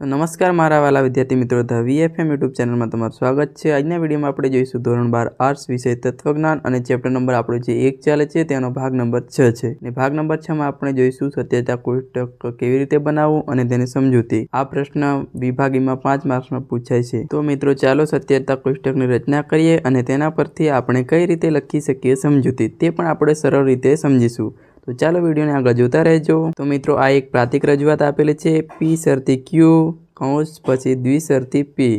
નમસ્કાર મારા વાલા વિદ્યાર્થી મિત્રો, ધ વીએફએમ યુટ્યુબ ચેનલમાં તમારું સ્વાગત છે. આજના વિડીયોમાં આપણે જોઈશું ધોરણ બાર આર્ટ્સ વિષય તત્વજ્ઞાન અને ચેપ્ટર નંબર આપણો જે એક ચાલે છે તેનો ભાગ નંબર છ છે. અને ભાગ નંબર છમાં આપણે જોઈશું સત્યતા કોષ્ટક કેવી રીતે બનાવવું અને તેની સમજૂતી. આ પ્રશ્ન વિભાગીમાં પાંચ માર્ક્સમાં પૂછાય છે. તો મિત્રો, ચાલો સત્યતા કોષ્ટકની રચના કરીએ અને તેના પરથી આપણે કઈ રીતે લખી શકીએ સમજૂતી તે પણ આપણે સરળ રીતે સમજીશું. તો ચાલો વિડીયોને આગળ જોતા રહેજો. તો મિત્રો, આ એક પ્રાતિક રજૂઆત આપેલી છે. પી શરતી ક્યુ કૌંસ પછી દ્વિસરથી પી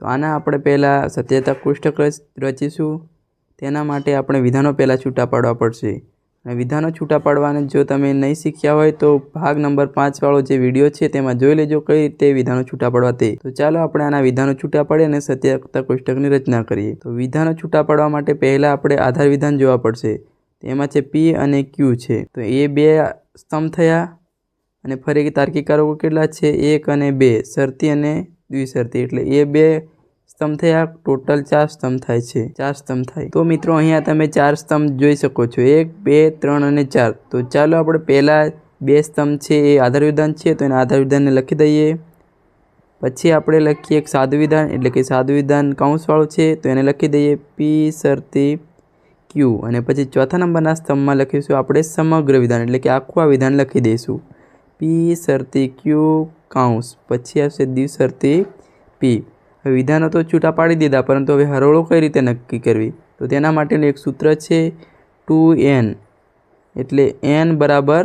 તો આના આપણે પહેલાં સત્યતા કોષ્ટક રચીશું. તેના માટે આપણે વિધાનો પહેલાં છૂટા પાડવા પડશે. અને વિધાનો છૂટા પાડવાને જો તમે નહીં શીખ્યા હોય તો ભાગ નંબર પાંચવાળો જે વીડિયો છે તેમાં જોઈ લેજો કઈ રીતે વિધાનો છૂટા પાડવા તે. તો ચાલો આપણે આના વિધાનો છૂટા પાડીએ અને સત્યતા કોષ્ટકની રચના કરીએ. તો વિધાનો છૂટા પાડવા માટે પહેલાં આપણે આધાર વિધાન જોવા પડશે. તેમાં છે પી અને ક્યુ છે. તો એ બે સ્તંભ થયા અને ફરી તાર્કિક કારકો કેટલા છે? એક અને બે, શરતી અને દ્વિશરતી. એટલે એ બે સ્તંભ થયા, ટોટલ ચાર સ્તંભ થાય છે. ચાર સ્તંભ થાય. તો મિત્રો, અહીંયા તમે ચાર સ્તંભ જોઈ શકો છો. એક, બે, ત્રણ અને ચાર. તો ચાલો આપણે પહેલાં બે સ્તંભ છે, એ આધાર વિધાન છે, તો એના આધાર વિધાનને લખી દઈએ. પછી આપણે લખીએ એક સાદું વિધાન એટલે કે સાદું વિધાન કૌંસવાળું છે, તો એને લખી દઈએ. પી, શરતી ક્યુ અને પછી ચોથા નંબરના સ્તંભમાં લખીશું આપણે સમગ્ર વિધાન, એટલે કે આખું આ વિધાન લખી દઈશું. પી શરતી ક્યુ કાઉન્સ પછી આવશે દ્વિશરતી પી હવે વિધાનો તો છૂટા પાડી દીધા, પરંતુ હવે હરોળો કઈ રીતે નક્કી કરવી? તો તેના માટેનું એક સૂત્ર છે ટુ એન. એટલે એન બરાબર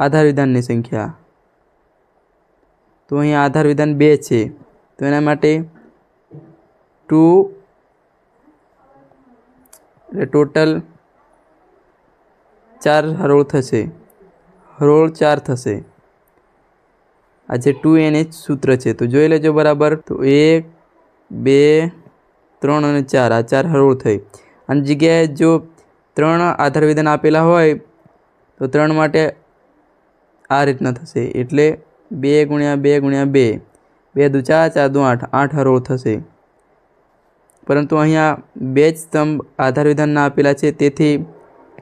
આધાર વિધાનની સંખ્યા. તો અહીંયા આધાર વિધાન બે છે. તો એના માટે ટુ એટલે ટોટલ ચાર હરોળ થશે. હરોળ ચાર થશે. આ જે ટુ એન એચ સૂત્ર છે, તો જોઈ લેજો બરાબર. તો એક, બે, ત્રણ અને ચાર, આ ચાર હરોળ થઈ. અને જગ્યાએ જો ત્રણ આધાર વિધાન આપેલા હોય, તો ત્રણ માટે આ રીતના થશે. એટલે બે ગુણ્યા બે ગુણ્યા બે. બે દુ ચાર ચાર દુ આઠ. આઠ હરોળ થશે. પરંતુ અહીંયા બે જ સ્તંભ આધાર વિધાનના આપેલા છે. તેથી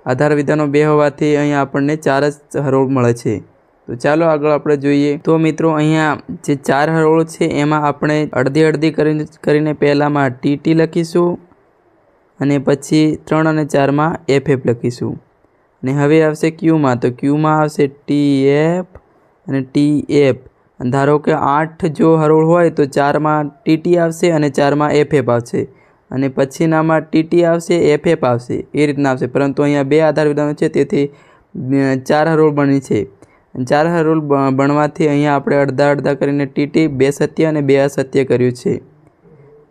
આધાર વિધાનો બે હોવાથી અહીંયા આપણને ચાર જ હરોળ મળે છે. તો ચાલો આગળ આપણે જોઈએ. તો મિત્રો, અહીંયા જે ચાર હરોળ છે, એમાં આપણે અડધી અડધી કરીને કરીને પહેલાંમાં ટીટી લખીશું અને પછી ત્રણ અને ચારમાં એફ એફ લખીશું. અને હવે આવશે ક્યુમાં તો ક્યુમાં આવશે ટી એફ અને ટી એફ ધારો કે આઠ જો હરોળ હોય તો ચારમાં ટીટી આવશે અને ચારમાં એફ એફ આવશે. અને પછીનામાં ટીટી આવશે, એફ એફ આવશે. એ રીતના આવશે. પરંતુ અહીંયા બે આધાર વિધાનો છે, તેથી ચાર હરોળ બની છે. ચાર હરોળ બનવાથી અહીંયા આપણે અડધા અડધા કરીને ટીટી બે સત્ય અને બે અસત્ય કર્યું છે.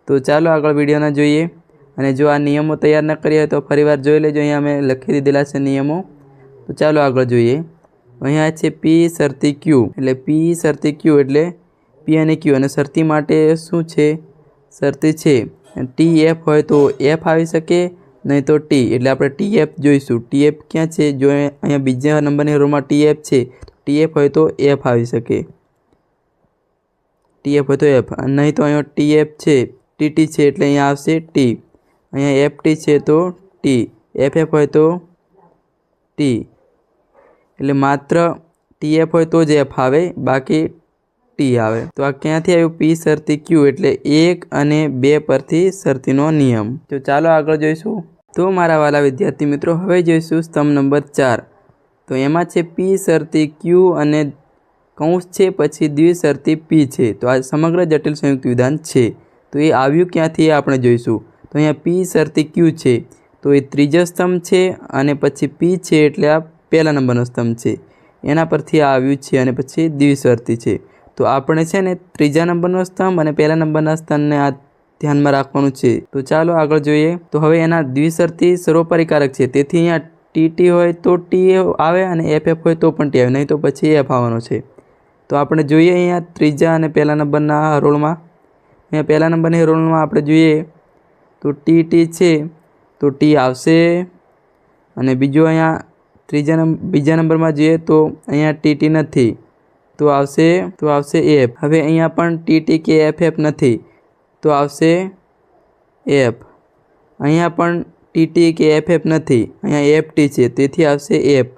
તો ચાલો આગળ વિડીયોના જોઈએ. અને જો આ નિયમો તૈયાર ન કરીએ તો ફરીવાર જોઈ લેજો. અહીંયા અમે લખી દીધેલા છે નિયમો. તો ચાલો આગળ જોઈએ. અહીંયા છે પી શરતી ક્યુ એટલે પી શરતી ક્યુ એટલે પી અને ક્યુ અને શરતી માટે શું છે? શરતી છે. ટી એફ હોય તો એફ આવી શકે, નહીં તો ટી એટલે આપણે ટી એફ જોઈશું. ટી એફ ક્યાં છે? જો અહીંયા બીજા નંબરની રોમાં ટી એફ છે ટી એફ હોય તો એફ આવી શકે. ટી એફ હોય તો એફ નહીં તો અહીંયા ટી એફ છે ટીટી છે એટલે અહીંયા આવશે ટી અહીંયા એફ ટી છે તો ટી એફ એફ હોય તો ટી એટલે માત્ર ટી એફ હોય તો જ એફ આવે, બાકી ટી આવે. તો આ ક્યાંથી આવ્યું? પી શરતી ક્યુ એટલે એક અને બે પરથી શરતીનો નિયમ. તો ચાલો આગળ જોઈશું. તો મારા વાલા વિદ્યાર્થી મિત્રો, હવે જોઈશું સ્તંભ નંબર ચાર. તો એમાં છે પી શરતી ક્યુ અને કૌંસ છે, પછી દ્વિશરતી પી છે. તો આ સમગ્ર જટિલ સંયુક્ત વિધાન છે. તો એ આવ્યું ક્યાંથી આપણે જોઈશું. તો અહીંયા પી શરતી ક્યુ છે. તો એ ત્રીજો સ્તંભ છે અને પછી પી છે એટલે આ પહેલા નંબરનો સ્તંભ છે. એના પરથી આ આવ્યું છે અને પછી દ્વિસ્વર્તી છે. તો આપણે છે ને ત્રીજા નંબરનો સ્તંભ અને પહેલા નંબરના સ્તંભને આ ધ્યાનમાં રાખવાનું છે. તો ચાલો આગળ જોઈએ. તો હવે એના દ્વિસર્તી સર્વપરિકારક છે. તેથી અહીંયા ટી ટી હોય તો ટી આવે અને એફ એફ હોય તો પણ ટી આવે. નહીં તો પછી એફ આવવાનો છે. તો આપણે જોઈએ અહીંયા ત્રીજા અને પહેલા નંબરના હરોળમાં અહીંયા પહેલા નંબરની હરોળમાં આપણે જોઈએ. તો ટી ટી છે. તો ટી આવશે. અને બીજું અહીંયા ત્રીજા નંબર બીજા નંબરમાં જોઈએ તો અહીંયા ટી ટી નથી. તો આવશે તો આવશે એફ હવે અહીંયા પણ ટી ટી કે એફ એફ નથી. તો આવશે એફ અહીંયા પણ ટી ટી કે એફ એફ નથી. અહીંયા એફ ટી છે. તેથી આવશે એફ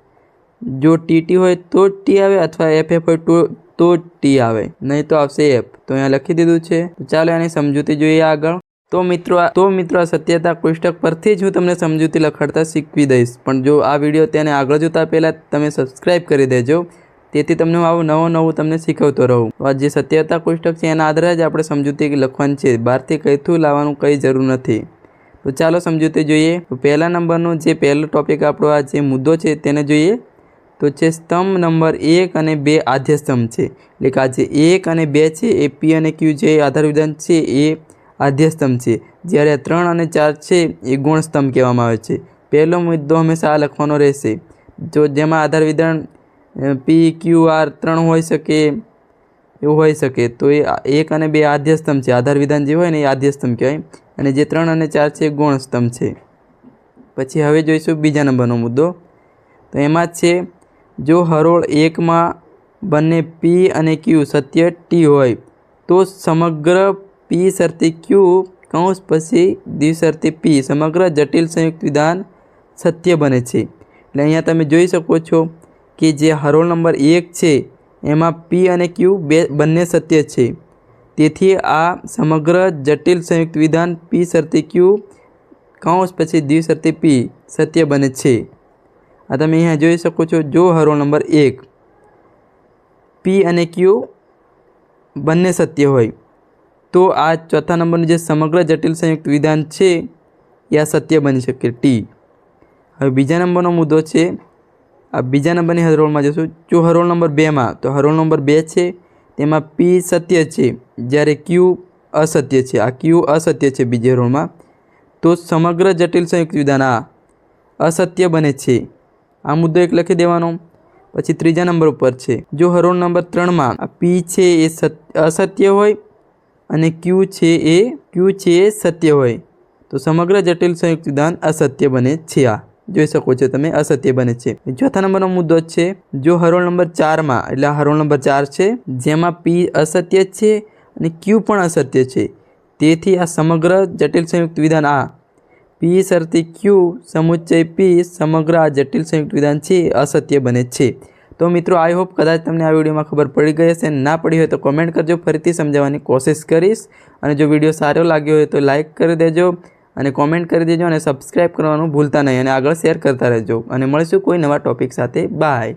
જો ટીટી હોય તો જ ટી આવે અથવા એફ એફ હોય તો તો ટી આવે. નહીં તો આવશે એફ તો અહીંયા લખી દીધું છે. ચાલો એની સમજૂતી જોઈએ આગળ. તો મિત્રો તો મિત્રો આ સત્યતા કોષ્ટક પરથી જ હું તમને સમજૂતી લખાડતા શીખવી દઈશ. પણ જો આ વીડિયો તેને આગળ જોતા પહેલાં તમે સબસ્ક્રાઈબ કરી દેજો. તેથી તમને હું આવું નવું નવું તમને શીખવતો રહું. આ જે સત્યતા કોષ્ટક છે એના આધારે જ આપણે સમજૂતી લખવાની છે. બહારથી કંઈથી લાવવાનું કંઈ જરૂર નથી. તો ચાલો સમજૂતી જોઈએ. તો પહેલા નંબરનો જે પહેલો ટોપિક આપણો આ જે મુદ્દો છે તેને જોઈએ. તો છે સ્તંભ નંબર એક અને બે આધ્ય સ્તંભ છે. એટલે કે આ જે એક અને બે છે એ પી અને ક્યુ જે આધાર વિધાન છે એ આદ્ય સ્તંભ છે. જ્યારે ત્રણ અને ચાર છે, એ ગુણસ્તંભ કહેવામાં આવે છે. પહેલો મુદ્દો હંમેશા આ લખવાનો રહેશે. જો જેમાં આધાર વિધાન પી ક્યુ આર ત્રણ હોઈ શકે, એવું હોઈ શકે, તો એ એક અને બે આધ્યસ્તંભ છે. આધાર વિધાન જે હોય ને એ આધ્યસ્તંભ કહેવાય. અને જે ત્રણ અને ચાર છે, એ ગુણસ્તંભ છે. પછી હવે જોઈશું બીજા નંબરનો મુદ્દો. તો એમાં છે, જો હરોળ એકમાં બંને પી અને ક્યુ સત્ય ટી હોય, તો સમગ્ર પી શરતી ક્યુ કૌંસ પછી દ્વિશરતી પી સમગ્ર જટિલ સંયુક્ત વિધાન સત્ય બને છે એટલે અહીંયા તમે જોઈ શકો છો કે જે હરોળ નંબર એક છે, એમાં પી અને ક્યુ બે બંને સત્ય છે. તેથી આ સમગ્ર જટિલ સંયુક્ત વિધાન પી શરતી ક્યુ કૌંસ પછી દ્વિશરતી પી સત્ય બને છે. આ તમે અહીંયા જોઈ શકો છો, જો હરોળ નંબર એક પી અને ક્યુ બંને સત્ય હોય. તો આ ચોથા નંબરનું જે સમગ્ર જટિલ સંયુક્ત વિધાન છે, એ આ સત્ય બની શકે. ટી. હવે બીજા નંબરનો મુદ્દો છે, આ બીજા નંબરની હરોળમાં જશું. જો હરોળ નંબર બેમાં, તો હરોળ નંબર બે છે, તેમાં પી સત્ય છે, જ્યારે ક્યુ અસત્ય છે. આ ક્યુ અસત્ય છે બીજી હરોળમાં. તો સમગ્ર જટિલ સંયુક્ત વિધાન આ અસત્ય બને છે. આ મુદ્દો એક લખી દેવાનો. પછી ત્રીજા નંબર ઉપર છે. જો હરોળ નંબર ત્રણમાં પી છે, એ સત્ય અસત્ય હોય અને ક્યુ છે એ ક્યુ છે એ સત્ય હોય. તો સમગ્ર જટિલ સંયુક્ત વિધાન અસત્ય બને છે આ. જોઈ શકો છો તમે, અસત્ય બને છે. ચોથા નંબરનો મુદ્દો છે, જો હરોળ નંબર ચારમાં, એટલે હરોળ નંબર ચાર છે, જેમાં પી અસત્ય છે અને ક્યુ પણ અસત્ય છે. તેથી આ સમગ્ર જટિલ સંયુક્ત વિધાન આ. પી શરતી ક્યુ સમુચ્ચય પી સમગ્ર આ જટિલ સંયુક્ત વિધાન છે અસત્ય બને છે. તો મિત્રો આઈ હોપ કદાચ તમને આ વિડીયોમાં ખબર પડી ગઈ હશે ના પડી હોય તો કોમેન્ટ કરજો. ફરીથી સમજાવવાની કોશિશ કરીશ. અને જો વીડિયો સારો લાગ્યો હોય તો લાઇક કરી દેજો અને કોમેન્ટ કરી દેજો અને સબસ્ક્રાઈબ કરવાનું ભૂલતા નહીં અને આગળ શેર કરતા રહેજો. અને મળીશું કોઈ નવા ટોપિક સાથે. બાય